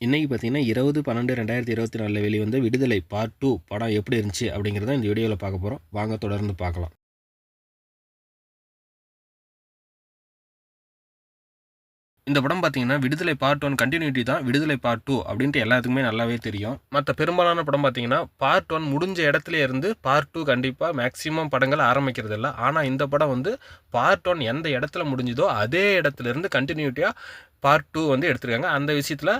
இன்றைக்கி பார்த்தீங்கன்னா இருபது பன்னெண்டு ரெண்டாயிரத்தி இருபத்தி நாலில் வெளிவந்த விடுதலை பார்ட் டூ படம் எப்படி இருந்துச்சு அப்படிங்கிறத இந்த வீடியோவில் பார்க்க போகிறோம் வாங்க தொடர்ந்து பார்க்கலாம். இந்த படம் பார்த்தீங்கன்னா விடுதலை பார்ட் ஒன் கண்டினியூட்டி தான் விடுதலை பார்ட் டூ அப்படின்ட்டு எல்லாத்துக்குமே நல்லாவே தெரியும். மற்ற பெரும்பாலான படம் பார்த்தீங்கன்னா பார்ட் ஒன் முடிஞ்ச இடத்துல இருந்து பார்ட் டூ கண்டிப்பாக மேக்ஸிமம் படங்கள் ஆரம்பிக்கிறது இல்லை ஆனால் இந்த படம் வந்து பார்ட் ஒன் எந்த இடத்துல முடிஞ்சுதோ அதே இடத்துல இருந்து கண்டினியூட்டியாக பார்ட் டூ வந்து எடுத்திருக்காங்க. அந்த விஷயத்தில்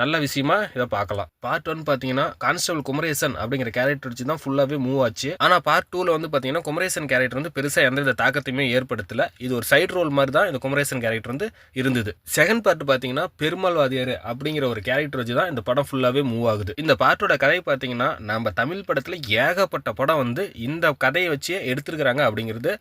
நல்ல விஷயமா இதை பார்க்கலாம். பார்ட் ஒன் பார்த்தீங்கன்னா கான்ஸ்டபிள் குமரேசன் அப்படிங்கிற கேரக்டர் வச்சு தான் ஃபுல்லாகவே மூவ் ஆச்சு. ஆனால் பார்ட் டூவில் வந்து பார்த்தீங்கன்னா குமரேசன் கேரக்டர் வந்து பெருசாக எந்தவித தாக்கத்தையுமே ஏற்படுத்தலை. இது ஒரு சைடு ரோல் மாதிரி தான் இந்த குமரேசன் கேரக்டர் வந்து இருந்தது. செகண்ட் பார்ட் பார்த்தீங்கன்னா பெருமாள் வாதியார் அப்படிங்கிற ஒரு கேரக்டர் வச்சு தான் இந்த படம் ஃபுல்லாகவே மூவ் ஆகுது. இந்த பார்ட்டோட கதை பார்த்தீங்கன்னா நம்ம தமிழ் படத்தில் ஏகப்பட்ட படம் வந்து இந்த கதையை வச்சே எடுத்திருக்கிறாங்க அப்படிங்கிறது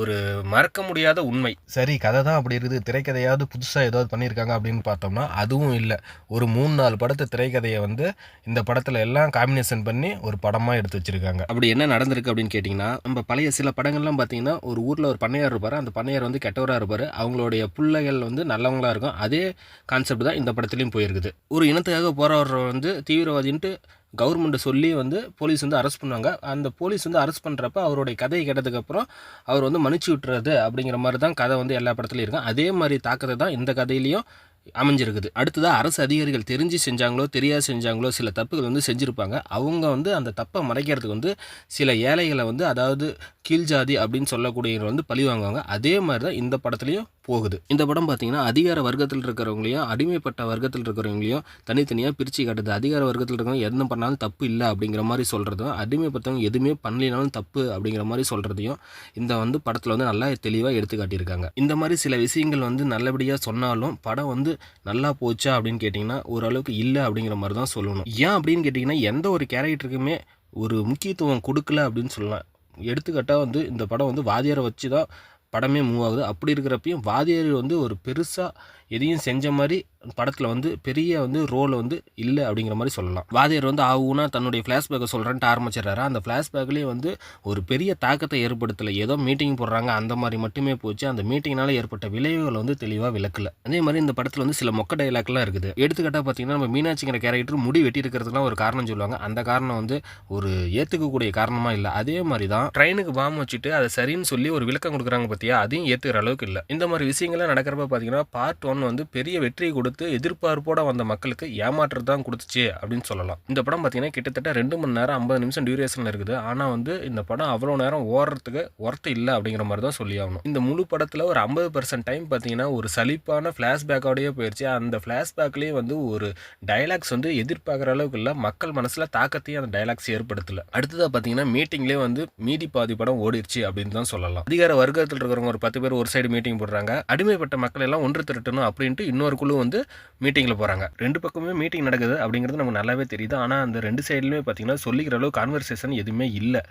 ஒரு மறக்க முடியாத உண்மை. சரி கதை தான் அப்படி இருக்குது. திரைக்கதையாவது புதுசாக ஏதாவது பண்ணியிருக்காங்க. அப்படின்னு பார்த்தோம்னா அதுவும் இல்லை. ஒரு மூணு நாலு படத்து திரைக்கதையை வந்து இந்த படத்தில் எல்லாம் காம்பினேஷன் பண்ணி ஒரு படமாக எடுத்து வச்சிருக்காங்க. அப்படி என்ன நடந்திருக்கு அப்படின்னு கேட்டிங்கன்னா நம்ம பழைய சில படங்கள்லாம் பார்த்தீங்கன்னா ஒரு ஊரில் ஒரு பண்ணையார் இருப்பார். அந்த பண்ணையார் வந்து கெட்டவராக இருப்பார். அவங்களுடைய பிள்ளைகள் வந்து நல்லவங்களாக இருக்கும். அதே கான்செப்ட் தான் இந்த படத்துலையும் போயிருக்குது. ஒரு இனத்துக்காக போகிறவர் வந்து தீவிரவாதின்ட்டு கவர்மெண்ட்டை சொல்லி வந்து போலீஸ் வந்து அரெஸ்ட் பண்ணுவாங்க. அந்த போலீஸ் வந்து அரெஸ்ட் பண்ணுறப்ப அவருடைய கதையை கேட்டதுக்கப்புறம் அவர் வந்து மன்னிச்சு விட்டுறது அப்படிங்கிற மாதிரி தான் கதை வந்து எல்லா படத்துலையும் இருக்கும். அதே மாதிரி தாக்கத்தை தான் இந்த கதையிலையும் அமைஞ்சிருக்குது. அடுத்ததாக அரசு அதிகாரிகள் தெரிஞ்சு செஞ்சாங்களோ தெரியாது செஞ்சாங்களோ சில தப்புகள் வந்து செஞ்சுருப்பாங்க. அவங்க வந்து அந்த தப்பை மறைக்கிறதுக்கு வந்து சில ஏழைகளை வந்து அதாவது கீழ்ஜாதி அப்படின்னு சொல்லக்கூடியவர் வந்து பழி வாங்குவாங்க. அதே மாதிரி தான் இந்த படத்துலையும் போகுது. இந்த படம் பார்த்தீங்கன்னா அதிகார வர்க்கத்தில் இருக்கிறவங்களையும் அடிமைப்பட்ட வர்க்கத்தில் இருக்கிறவங்களையும் தனித்தனியாக பிரித்து காட்டுது. அதிகார வர்க்கத்தில் இருக்கிறவங்க என்ன பண்ணாலும் தப்பு இல்லை அப்படிங்கிற மாதிரி சொல்கிறதும் அடிமைப்பட்டவங்க எதுவுமே பண்ணலினாலும் தப்பு அப்படிங்கிற மாதிரி சொல்கிறதையும் இந்த வந்து படத்தில் வந்து நல்லா தெளிவாக எடுத்து காட்டியிருக்காங்க. இந்த மாதிரி சில விஷயங்கள் வந்து நல்லபடியாக சொன்னாலும் படம் வந்து நல்லா போச்சா அப்படின்னு கேட்டிங்கன்னா ஓரளவுக்கு இல்லை அப்படிங்கிற மாதிரி தான் சொல்லணும். ஏன் அப்படின்னு கேட்டிங்கன்னா எந்த ஒரு கேரக்டருக்குமே ஒரு முக்கியத்துவம் கொடுக்கல அப்படின்னு சொல்லலாம். எடுத்துக்காட்டாக வந்து இந்த படம் வந்து வாதியாரை வச்சு தான் படமே மூவ் ஆகுது. அப்படி இருக்கிறப்பையும் வாதியார் வந்து ஒரு பெருசாக எதையும் செஞ்ச மாதிரி படத்தில் வந்து பெரிய வந்து ரோல் வந்து இல்லை அப்படிங்கிற மாதிரி சொல்லலாம். வாதியார் வந்து ஆகுனா தன்னுடைய ஃப்ளாஷ்பேக்கை சொல்கிறேன்ட்டு ஆரம்பிச்சிடுறாரு. அந்த ஃப்ளாஷ்பேக்லேயே வந்து ஒரு பெரிய தாக்கத்தை ஏற்படுத்தலை. ஏதோ மீட்டிங் போடுறாங்க. அந்த மாதிரி மட்டுமே போச்சு. அந்த மீட்டிங்னால ஏற்பட்ட விளைவுகள் வந்து தெளிவாக விளக்கல. அதே மாதிரி இந்த படத்தில் வந்து சில மொக்க டைலாக்லாம் இருக்குது. எடுத்துக்கிட்டால் பார்த்தீங்கன்னா நம்ம மீனாட்சிங்கிற கேரக்டர் முடி வெட்டி இருக்கிறதுலாம் ஒரு காரணம் சொல்லுவாங்க. அந்த காரணம் வந்து ஒரு ஏற்றுக்கக்கூடிய காரணமாக இல்லை. அதே மாதிரி தான் ட்ரெயினுக்கு பாம் வச்சுட்டு அதை சரின்னு சொல்லி ஒரு விளக்கம் கொடுக்குறாங்க பார்த்தியா அதையும் ஏற்றுக்கிற அளவுக்கு இல்லை. இந்த மாதிரி விஷயங்கள்லாம் நடக்கிறப்ப பார்த்தீங்கன்னா பார்ட் ஒன் வந்து பெரிய வெற்றியை கொடுத்து எதிர்பார்ப்போட வந்த மக்களுக்கு ஏமாற்றம் தான் கொடுத்துச்சு அப்படின்னு சொல்லலாம். இந்த படம் பார்த்தீங்கன்னா கிட்டத்தட்ட ரெண்டு மணி நேரம் ஐம்பது நிமிஷம் டியூரேஷனில் இருக்குது. ஆனால் வந்து இந்த படம் அவ்வளோ நேரம் ஓடுறதுக்கு ஒர்த்து இல்லை அப்படிங்கிற மாதிரி தான் சொல்லி ஆகணும். இந்த முழு படத்தில் ஒரு ஐம்பது பர்சன்ட் டைம் பார்த்தீங்கன்னா ஒரு சலிப்பான ஃப்ளாஷ்பேக்கோடயே போயிடுச்சு அந்த ஃப்ளாஷ்பேக்லேயே வந்து ஒரு டைலாக்ஸ் வந்து எதிர்பார்க்குற அளவுக்கு இல்லை. மக்கள் மனசில் தாக்கத்தையும் அந்த டைலாக்ஸ் ஏற்படுத்தலை. அடுத்ததாக பார்த்தீங்கன்னா மீட்டிங்லேயே வந்து மீதி பாதி படம் ஓடிடுச்சு அப்படின்னு தான் சொல்லலாம். அதிகார வர்க்கத்தில் இருக்கிறவங்க ஒரு பத்து பேர் ஒரு சைடு மீட்டிங் போடுறாங்க. அடிமைப்பட்ட மக்கள் எல்லாம் ஒன்று திரட்டணும் அப்படின்ட்டு இன்னொரு குழு வந்து மீட்டிங்கில் போகிறாங்க ரெண்டு பக்கமே மீட்டிங் நடக்குது அப்படிங்கிறது நமக்கு நல்லாவே தெரியுது. ஆனால் அந்த ரெண்டு சைட்லையுமே பார்த்தீங்கன்னா சொல்லிக்கிற அளவு கான்வர்சேஷன் எதுவுமே இல்லை.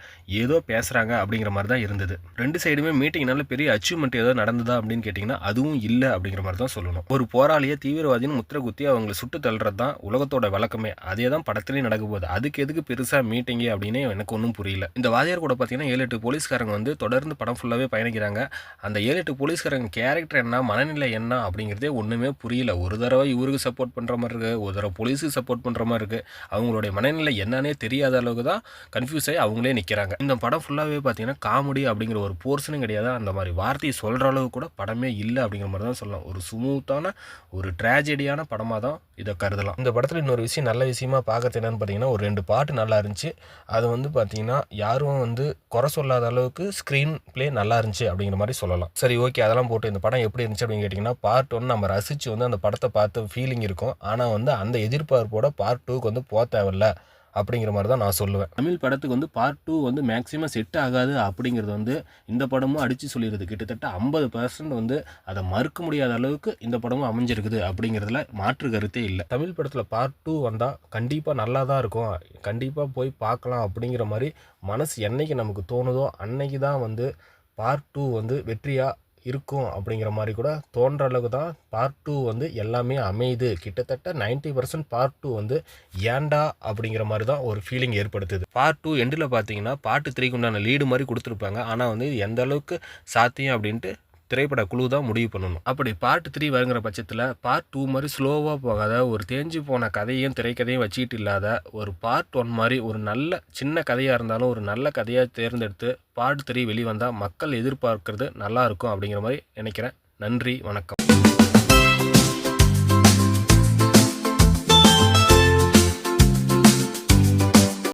ஏதோ பேசுகிறாங்க அப்படிங்கிற மாதிரி தான் இருந்தது. ரெண்டு சைடுமே மீட்டிங்னால பெரிய அச்சீவ்மெண்ட் ஏதோ நடந்ததா அப்படின்னு கேட்டிங்கன்னா அதுவும் இல்லை அப்படிங்கிற மாதிரி தான் சொல்லணும். ஒரு போராளியை தீவிரவாதின்னு முத்திர குத்தி அவங்களை சுட்டு தள்ளுறது தான் உலகத்தோட வழக்கமே. அதே தான் படத்துலேயும் நடக்க போகுது. அதுக்கு எதுக்கு பெருசாக மீட்டிங்கு அப்படின்னு எனக்கு ஒன்றும் புரியல. இந்த வாதியார் கூட பார்த்தீங்கன்னா ஏழு எட்டு போலீஸ்காரங்க வந்து தொடர்ந்து படம் ஃபுல்லாகவே பயணிக்கிறாங்க. அந்த ஏழு எட்டு போலீஸ்காரங்க கேரக்டர் என்ன மனநிலை என்ன அப்படிங்கிறதே ஒன்றுமே புரியல. ஒரு தடவை இவருக்கு சப்போர்ட் பண்ணுற மாதிரி இருக்குது ஒரு தடவை போலீஸுக்கு சப்போர்ட் பண்ணுற மாதிரி இருக்குது அவங்களுடைய மனநிலை என்னன்னே தெரியாத அளவுக்கு தான் கன்ஃபியூஸ் ஆகி அவங்களே நிற்கிறாங்க இந்த படம் ஃபுல்லாகவே பார்த்தீங்கன்னா காமெடி அப்படிங்கிற ஒரு போர்ஷனும் கிடையாது. அந்த மாதிரி வார்த்தையை சொல்கிற அளவுக்கு கூட படமே இல்லை அப்படிங்கிற மாதிரி தான் சொல்லலாம். ஒரு ஸ்மூத்தான ஒரு ட்ராஜடியான படமாக தான் இதை கருதலாம். இந்த படத்தில் இன்னொரு விஷயம் நல்ல விஷயமா பார்க்கறது என்னன்னு பார்த்தீங்கன்னா ஒரு ரெண்டு பாட்டு நல்லா இருந்துச்சு. அது வந்து பார்த்தீங்கன்னா யாரும் வந்து குறை சொல்லாத அளவுக்கு ஸ்க்ரீன் ப்ளே நல்லா இருந்துச்சு அப்படிங்கிற மாதிரி சொல்லலாம். சரி ஓகே அதெல்லாம் போட்டு இந்த படம் எப்படி இருந்துச்சு அப்படின்னு கேட்டிங்கன்னா பார்ட் ஒன் நம்ம ரசித்து வந்து அந்த படத்தை பார்த்து ஃபீலிங் இருக்கும். ஆனால் வந்து அந்த எதிர்பார்ப்போட பார்ட் டூக்கு வந்து போக தேவையில்ல அப்படிங்கிற மாதிரி தான் நான் சொல்லுவேன். தமிழ் படத்துக்கு வந்து பார்ட் டூ வந்து மேக்ஸிமம் செட் ஆகாது அப்படிங்கிறது வந்து இந்த படமும் அடித்து சொல்லிடுது. கிட்டத்தட்ட ஐம்பது பர்சன்ட் வந்து அதை மறுக்க முடியாத அளவுக்கு இந்த படமும் அமைஞ்சிருக்குது அப்படிங்கிறதுல மாற்று கருத்தே இல்லை. தமிழ் படத்தில் பார்ட் டூ வந்தால் கண்டிப்பாக நல்லா தான் இருக்கும். கண்டிப்பாக போய் பார்க்கலாம் அப்படிங்கிற மாதிரி மனசு என்னைக்கு நமக்கு தோணுதோ அன்னைக்கு தான் வந்து பார்ட் டூ வந்து வெற்றியாக இருக்கும் அப்படிங்கிற மாதிரி கூட தோன்ற அளவுக்கு தான் பார்ட் டூ வந்து எல்லாமே அமையுது. கிட்டத்தட்ட நைன்ட்டி பர்சன்ட் பார்ட் டூ வந்து ஏண்டா அப்படிங்கிற மாதிரி தான் ஒரு ஃபீலிங் ஏற்படுத்துது. பார்ட் டூ எண்டில் பார்த்தீங்கன்னா பார்ட் த்ரீக்கு உண்டான லீடு மாதிரி கொடுத்துருப்பாங்க. ஆனால் வந்து இது எந்த அளவுக்கு சாத்தியம் அப்படின்ட்டு திரைப்பட குழு தான் முடிவு பண்ணணும். அப்படி பார்ட் த்ரீ வருங்கிற பட்சத்தில் பார்ட் டூ மாதிரி ஸ்லோவாக போகாத ஒரு தேஞ்சு போன கதையும் திரைக்கதையும் வச்சுக்கிட்டு இல்லாத ஒரு பார்ட் ஒன் மாதிரி ஒரு நல்ல சின்ன கதையாக இருந்தாலும் ஒரு நல்ல கதையாக தேர்ந்தெடுத்து பார்ட் த்ரீ வெளிவந்தால் மக்கள் எதிர்பார்க்கறது நல்லாயிருக்கும் அப்படிங்கிற மாதிரி நினைக்கிறேன். நன்றி வணக்கம்.